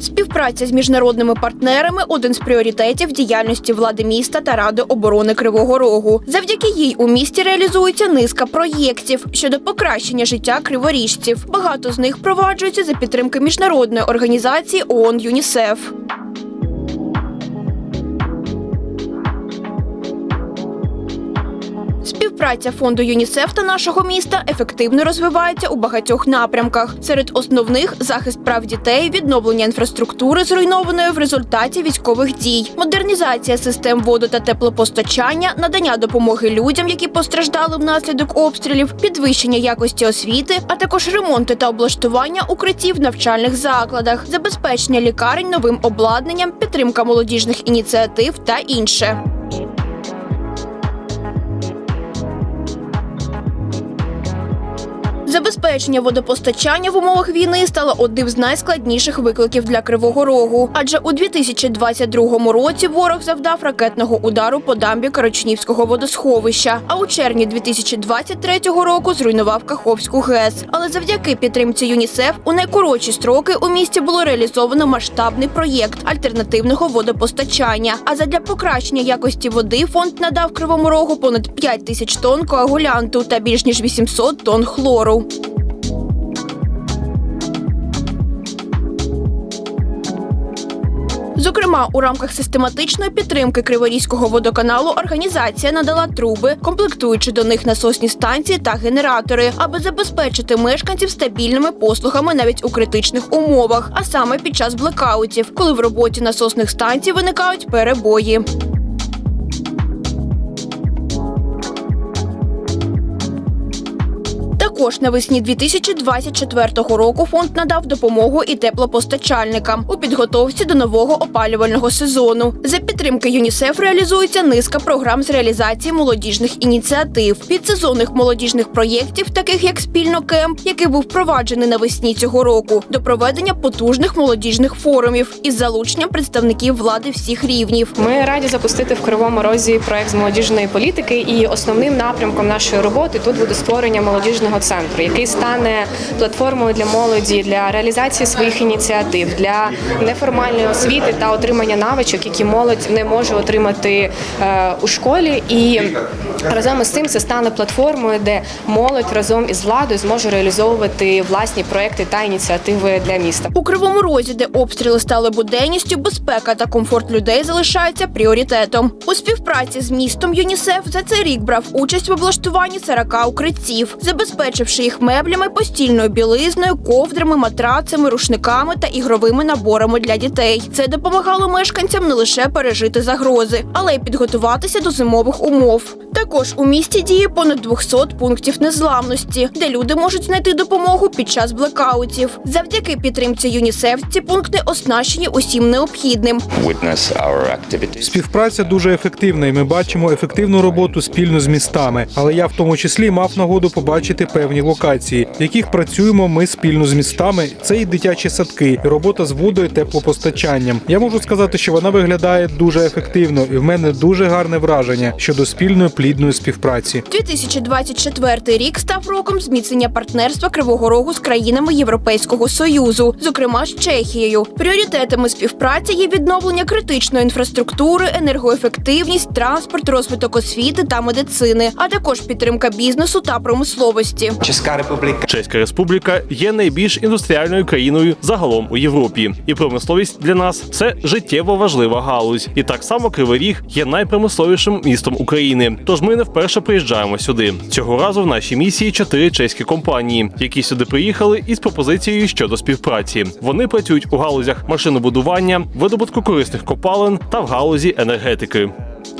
Співпраця з міжнародними партнерами один з пріоритетів діяльності влади міста та ради оборони Кривого Рогу. Завдяки їй у місті реалізується низка проєктів щодо покращення життя криворіжців. Багато з них проваджуються за підтримки міжнародної організації ООН ЮНІСЕФ. Співпраця фонду ЮНІСЕФ та нашого міста ефективно розвивається у багатьох напрямках. Серед основних захист прав дітей, відновлення інфраструктури, зруйнованої в результаті військових дій, модернізація систем воду та теплопостачання, надання допомоги людям, які постраждали внаслідок обстрілів, підвищення якості освіти, а також ремонти та облаштування укриттів в навчальних закладах, забезпечення лікарень новим обладнанням, підтримка молодіжних ініціатив та інше. Забезпечення водопостачання в умовах війни стало одним з найскладніших викликів для Кривого Рогу. Адже у 2022 році ворог завдав ракетного удару по дамбі Карачнівського водосховища. А у червні 2023 року зруйнував Каховську ГЕС. Але завдяки підтримці ЮНІСЕФ у найкоротші строки у місті було реалізовано масштабний проєкт альтернативного водопостачання. А задля покращення якості води фонд надав Кривому Рогу понад 5 тисяч тонн коагулянту та більш ніж 800 тонн хлору. Зокрема, у рамках систематичної підтримки Криворізького водоканалу організація надала труби, комплектуючи до них насосні станції та генератори, аби забезпечити мешканців стабільними послугами навіть у критичних умовах, а саме під час блекаутів, коли в роботі насосних станцій виникають перебої. Також навесні 2024 року фонд надав допомогу і теплопостачальникам у підготовці до нового опалювального сезону. За підтримки ЮНІСЕФ реалізується низка програм з реалізації молодіжних ініціатив, підсезонних молодіжних проєктів, таких як спільно кемп, який був впроваджений навесні цього року, до проведення потужних молодіжних форумів із залученням представників влади всіх рівнів. Ми раді запустити в Кривому Розі проект з молодіжної політики, і основним напрямком нашої роботи тут буде створення молодіжного центру, який стане платформою для молоді для реалізації своїх ініціатив, для неформальної освіти та отримання навичок, які молодь не може отримати е, у школі. І разом із цим це стане платформою, де молодь разом із владою зможе реалізовувати власні проекти та ініціативи для міста. У Кривому Розі, де обстріли стали буденністю, безпека та комфорт людей залишаються пріоритетом. У співпраці з містом ЮНІСЕФ за цей рік брав участь в облаштуванні 40 укриттів, забезпечивши їх меблями, постільною білизною, ковдрами, матрацами, рушниками та ігровими наборами для дітей. Це допомагало мешканцям не лише пережити загрози, але й підготуватися до зимових умов. Також у місті діє понад 200 пунктів незламності, де люди можуть знайти допомогу під час блекаутів. Завдяки підтримці ЮНІСЕФ ці пункти оснащені усім необхідним. Співпраця дуже ефективна, і ми бачимо ефективну роботу спільно з містами. Але я в тому числі мав нагоду побачити певні локації, в яких працюємо ми спільно з містами. Це і дитячі садки, і робота з водою, теплопостачанням. Я можу сказати, що вона виглядає дуже ефективно, і в мене дуже гарне враження щодо спільної плідної співпраці. 2024 рік став роком зміцнення партнерства Кривого Рогу з країнами Європейського союзу, зокрема з Чехією. Пріоритетами співпраці є відновлення критичної інфраструктури, енергоефективність, транспорт, розвиток освіти та медицини, а також підтримка бізнесу та промисловості. Česká republika Чеська республіка є найбільш індустріальною країною загалом у Європі, і промисловість для нас це життєво важлива галузь. І так само Кривий Ріг є найпромисловішим містом України. Тож ми не вперше приїжджаємо сюди. Цього разу в нашій місії чотири чеські компанії, які сюди приїхали із пропозицією щодо співпраці. Вони працюють у галузях машинобудування, видобутку корисних копалин та в галузі енергетики.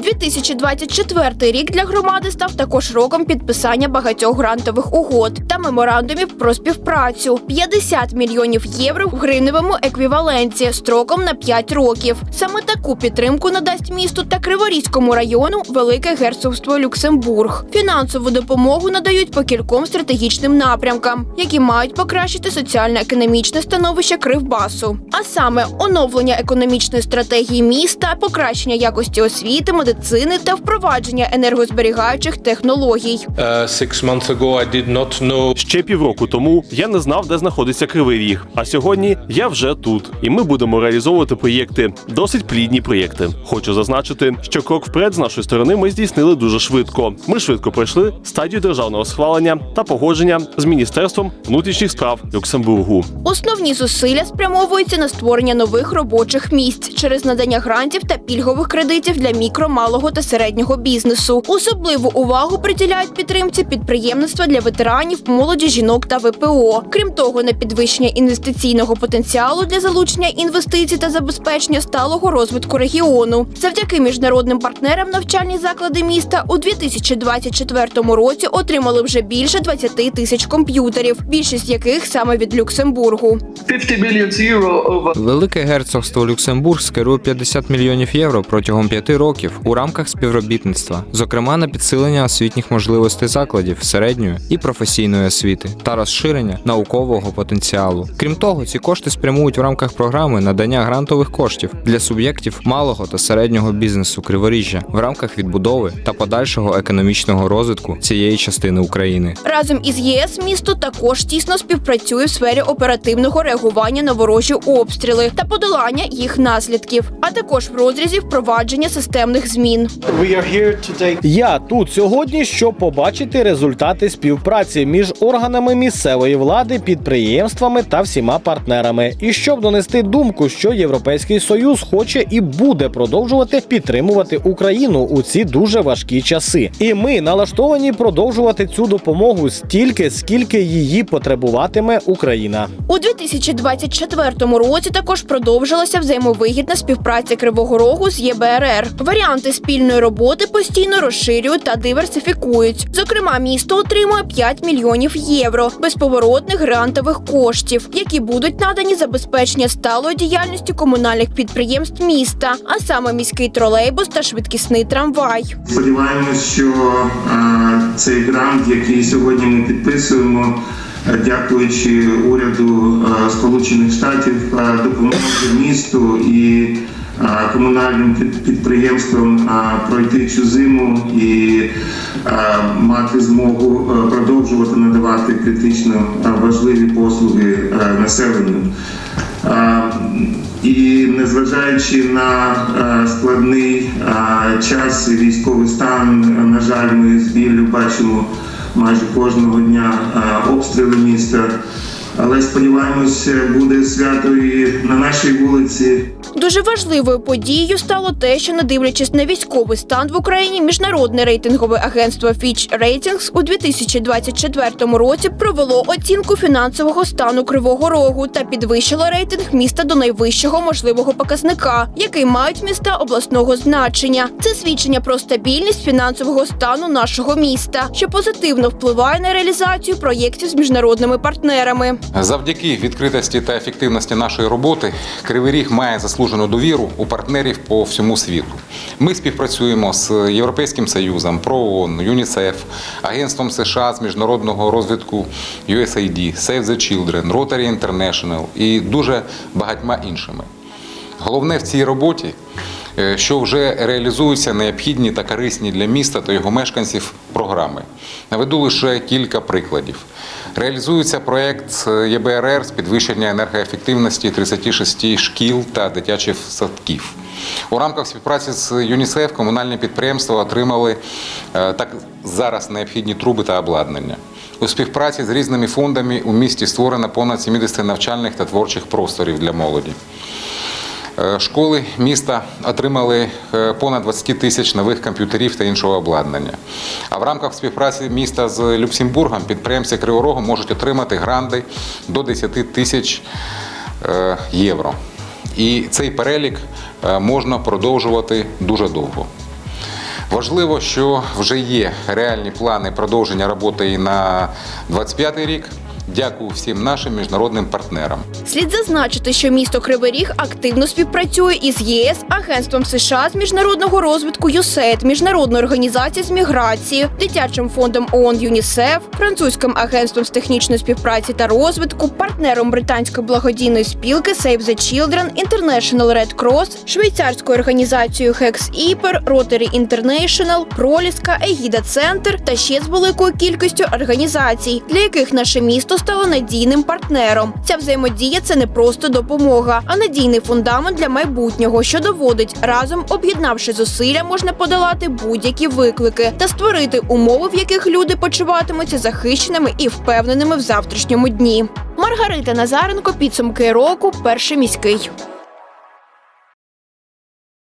2024 рік для громади став також роком підписання багатьох грантових угод та меморандумів про співпрацю. 50 мільйонів євро в гривневому еквіваленті строком на 5 років. Саме таку підтримку надасть місту та Криворізькому району Велике Герцогство Люксембург. Фінансову допомогу надають по кільком стратегічним напрямкам, які мають покращити соціально-економічне становище Кривбасу. А саме оновлення економічної стратегії міста, покращення якості освіти, медицини та впровадження енергозберігаючих технологій. Uh, six months ago, I did not know Ще півроку тому я не знав, де знаходиться кривий ріг. А сьогодні я вже тут, і ми будемо реалізовувати проєкти, досить плідні проєкти. Хочу зазначити, що крок вперед з нашої сторони ми здійснили дуже швидко. Ми швидко пройшли стадію державного схвалення та погодження з міністерством внутрішніх справ Люксембургу. Основні зусилля спрямовуються на створення нових робочих місць через надання грантів та пільгових кредитів для мікро, малого та середнього бізнесу. Особливу увагу приділяють підтримці підприємництва для ветеранів, молоді, жінок та ВПО. Крім того, на підвищення інвестиційного потенціалу для залучення інвестицій та забезпечення сталого розвитку регіону. Завдяки міжнародним партнерам навчальні заклади міста у 2024 році отримали вже більше 20 тисяч комп'ютерів, більшість яких саме від Люксембургу. 50 million Велике герцогство Люксембург скерує 50 мільйонів євро протягом п'яти років у рамках співробітництва, зокрема на підсилення освітніх можливостей закладів середньої і професійної освіти та розширення наукового потенціалу. Крім того, ці кошти спрямують в рамках програми надання грантових коштів для суб'єктів малого та середнього бізнесу Криворіжжя в рамках відбудови та подальшого економічного розвитку цієї частини України. Разом із ЄС місто також тісно співпрацює в сфері оперативного реагування на ворожі обстріли та подолання їх наслідків, а також в розрізі впровадження системних змін. Я тут сьогодні, щоб побачити результати співпраці між органами місцевої влади, підприємствами та всіма партнерами, і щоб донести думку, що Європейський Союз хоче і буде продовжувати підтримувати Україну у ці дуже важкі часи. І ми налаштовані продовжувати цю допомогу стільки, скільки її потребуватиме Україна. У 2024 році також продовжилася взаємовигідна співпраця Кривого Рогу з ЄБРР. Варіанти спільної роботи постійно розширюють та диверсифікують. Зокрема, місто отримує 5 мільйонів євро безповоротних грантових коштів, які будуть надані забезпечення сталої діяльності комунальних підприємств міста, а саме міський тролейбус та швидкісний трамвай. Сподіваємось, що е, цей грант, який сьогодні ми підписуємо, е, дякуючи уряду е, Сполучених Штатів, допоможе місту і комунальним під- підприємствам е, пройти цю зиму і е, мати змогу е, продовжувати надавати критично е, важливі послуги е, населенню. Е, І незважаючи на е, складний е, час і військовий стан, е, на жаль, ми з біллю бачимо майже кожного дня е, обстріли міста. Але сподіваємось, буде свято і на нашій вулиці. Дуже важливою подією стало те, що не дивлячись на військовий стан в Україні, міжнародне рейтингове агентство Fitch Ratings у 2024 році провело оцінку фінансового стану Кривого Рогу та підвищило рейтинг міста до найвищого можливого показника, який мають міста обласного значення. Це свідчення про стабільність фінансового стану нашого міста, що позитивно впливає на реалізацію проєктів з міжнародними партнерами. Завдяки відкритості та ефективності нашої роботи Кривий Ріг має заслужену довіру у партнерів по всьому світу. Ми співпрацюємо з Європейським Союзом, ПРООН, ЮНІСЕФ, Агентством США з міжнародного розвитку USAID, Save the Children, Rotary International і дуже багатьма іншими. Головне в цій роботі, що вже реалізуються необхідні та корисні для міста та його мешканців програми. Наведу лише кілька прикладів. Реалізується проєкт ЄБРР з підвищення енергоефективності 36 шкіл та дитячих садків. У рамках співпраці з ЮНІСЕФ комунальні підприємства отримали е, так зараз необхідні труби та обладнання. У співпраці з різними фондами у місті створено понад 70 навчальних та творчих просторів для молоді. Е, Школи міста отримали е, понад 20 тисяч нових комп'ютерів та іншого обладнання. А в рамках співпраці міста з Люксембургом підприємці Кривого Рогу можуть отримати гранди до 10 тисяч е, євро. І цей перелік можна продовжувати дуже довго. Важливо, що вже є реальні плани продовження роботи і на 25 рік. Дякую всім нашим міжнародним партнерам. Слід зазначити, що місто Кривий Ріг активно співпрацює із ЄС, Агентством США з міжнародного розвитку ЮСЕЙД, Міжнародною організацією з міграції, дитячим фондом ООН ЮНІСЕФ, французьким агентством з технічної співпраці та розвитку, партнером британської благодійної спілки Save the Children, International Red Cross, швейцарською організацією Hex Іпер, Rotary International, Проліска, Егіда Центр та ще з великою кількістю організацій, для яких наше місто стало надійним партнером. Ця взаємодія це не просто допомога, а надійний фундамент для майбутнього, що доводить разом, об'єднавши зусилля, можна подолати будь-які виклики та створити умови, в яких люди почуватимуться захищеними і впевненими в завтрашньому дні. Маргарита Назаренко, підсумки року, перший міський.